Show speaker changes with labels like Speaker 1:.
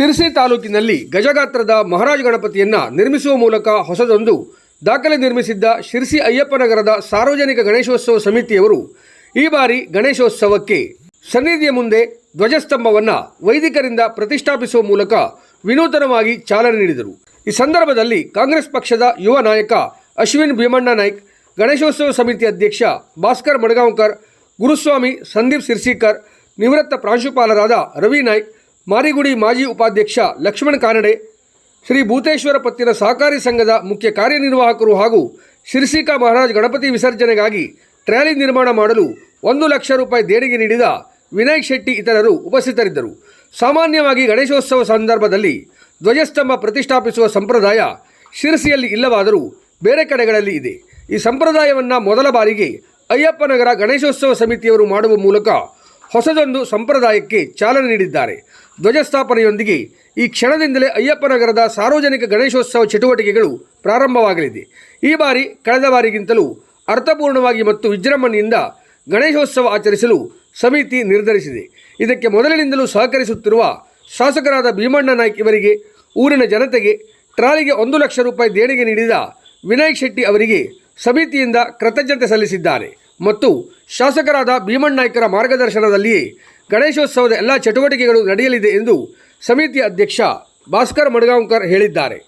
Speaker 1: ಶಿರಸಿ ತಾಲೂಕಿನಲ್ಲಿ ಗಜಗಾತ್ರದ ಮಹಾರಾಜ ಗಣಪತಿಯನ್ನ ನಿರ್ಮಿಸುವ ಮೂಲಕ ಹೊಸದೊಂದು ದಾಖಲೆ ನಿರ್ಮಿಸಿದ್ದ ಶಿರಸಿ ಅಯ್ಯಪ್ಪನಗರದ ಸಾರ್ವಜನಿಕ ಗಣೇಶೋತ್ಸವ ಸಮಿತಿಯವರು ಈ ಬಾರಿ ಗಣೇಶೋತ್ಸವಕ್ಕೆ ಸನ್ನಿಧಿಯ ಮುಂದೆ ಧ್ವಜಸ್ತಂಭವನ್ನು ವೈದಿಕರಿಂದ ಪ್ರತಿಷ್ಠಾಪಿಸುವ ಮೂಲಕ ವಿನೂತನವಾಗಿ ಚಾಲನೆ ನೀಡಿದರು. ಈ ಸಂದರ್ಭದಲ್ಲಿ ಕಾಂಗ್ರೆಸ್ ಪಕ್ಷದ ಯುವ ನಾಯಕ ಅಶ್ವಿನ್ ಭೀಮಣ್ಣ ನಾಯ್ಕ್, ಗಣೇಶೋತ್ಸವ ಸಮಿತಿ ಅಧ್ಯಕ್ಷ ಭಾಸ್ಕರ್ ಮಡಗಾಂವ್ಕರ್, ಗುರುಸ್ವಾಮಿ ಸಂದೀಪ್ ಸಿರ್ಸಿಕರ್, ನಿವೃತ್ತ ಪ್ರಾಂಶುಪಾಲರಾದ ರವಿ ನಾಯ್ಕ್ ಮಾರಿಗುಡಿ ಮಾಜಿ ಉಪಾಧ್ಯಕ್ಷ ಲಕ್ಷ್ಮಣ್ ಕಾನಡೆ ಶ್ರೀ ಭೂತೇಶ್ವರ ಪತ್ತಿನ ಸಹಕಾರಿ ಸಂಘದ ಮುಖ್ಯ ಕಾರ್ಯನಿರ್ವಾಹಕರು ಹಾಗೂ ಶಿರ್ಸಿಕಾ ಮಹಾರಾಜ್ ಗಣಪತಿ ವಿಸರ್ಜನೆಗಾಗಿ ಟ್ರ್ಯಾಲಿ ನಿರ್ಮಾಣ ಮಾಡಲು ಒಂದು ಲಕ್ಷ ರೂಪಾಯಿ ದೇಣಿಗೆ ನೀಡಿದ ವಿನಯ್ ಶೆಟ್ಟಿ ಇತರರು ಉಪಸ್ಥಿತರಿದ್ದರು. ಸಾಮಾನ್ಯವಾಗಿ ಗಣೇಶೋತ್ಸವ ಸಂದರ್ಭದಲ್ಲಿ ಧ್ವಜಸ್ತಂಭ ಪ್ರತಿಷ್ಠಾಪಿಸುವ ಸಂಪ್ರದಾಯ ಶಿರಸಿಯಲ್ಲಿ ಇಲ್ಲವಾದರೂ ಬೇರೆ ಕಡೆಗಳಲ್ಲಿ ಇದೆ. ಈ ಸಂಪ್ರದಾಯವನ್ನು ಮೊದಲ ಬಾರಿಗೆ ಅಯ್ಯಪ್ಪನಗರ ಗಣೇಶೋತ್ಸವ ಸಮಿತಿಯವರು ಮಾಡುವ ಮೂಲಕ ಹೊಸದೊಂದು ಸಂಪ್ರದಾಯಕ್ಕೆ ಚಾಲನೆ ನೀಡಿದ್ದಾರೆ. ಧ್ವಜಸ್ಥಾಪನೆಯೊಂದಿಗೆ ಈ ಕ್ಷಣದಿಂದಲೇ ಅಯ್ಯಪ್ಪನಗರದ ಸಾರ್ವಜನಿಕ ಗಣೇಶೋತ್ಸವ ಚಟುವಟಿಕೆಗಳು ಪ್ರಾರಂಭವಾಗಲಿದೆ. ಈ ಬಾರಿ ಕಳೆದ ಬಾರಿಗಿಂತಲೂ ಅರ್ಥಪೂರ್ಣವಾಗಿ ಮತ್ತು ವಿಜೃಂಭಣೆಯಿಂದ ಗಣೇಶೋತ್ಸವ ಆಚರಿಸಲು ಸಮಿತಿ ನಿರ್ಧರಿಸಿದೆ. ಇದಕ್ಕೆ ಮೊದಲಿನಿಂದಲೂ ಸಹಕರಿಸುತ್ತಿರುವ ಶಾಸಕರಾದ ಭೀಮಣ್ಣ ನಾಯ್ಕ್ ಇವರಿಗೆ, ಊರಿನ ಜನತೆಗೆ ಟ್ರಾಲಿಗೆ ಒಂದು ಲಕ್ಷ ರೂಪಾಯಿ ದೇಣಿಗೆ ನೀಡಿದ ವಿನಾಯಕ್ ಶೆಟ್ಟಿ ಅವರಿಗೆ ಸಮಿತಿಯಿಂದ ಕೃತಜ್ಞತೆ ಸಲ್ಲಿಸಿದ್ದಾರೆ. ಮತ್ತು ಶಾಸಕರಾದ ಭೀಮಣ್ಣ ನಾಯ್ಕರ ಮಾರ್ಗದರ್ಶನದಲ್ಲಿಯೇ ಗಣೇಶೋತ್ಸವದ ಎಲ್ಲ ಚಟುವಟಿಕೆಗಳು ನಡೆಯಲಿದೆ ಎಂದು ಸಮಿತಿ ಅಧ್ಯಕ್ಷ ಭಾಸ್ಕರ್ ಮಡ್ಗಾಂವ್ಕರ್ ಹೇಳಿದ್ದಾರೆ.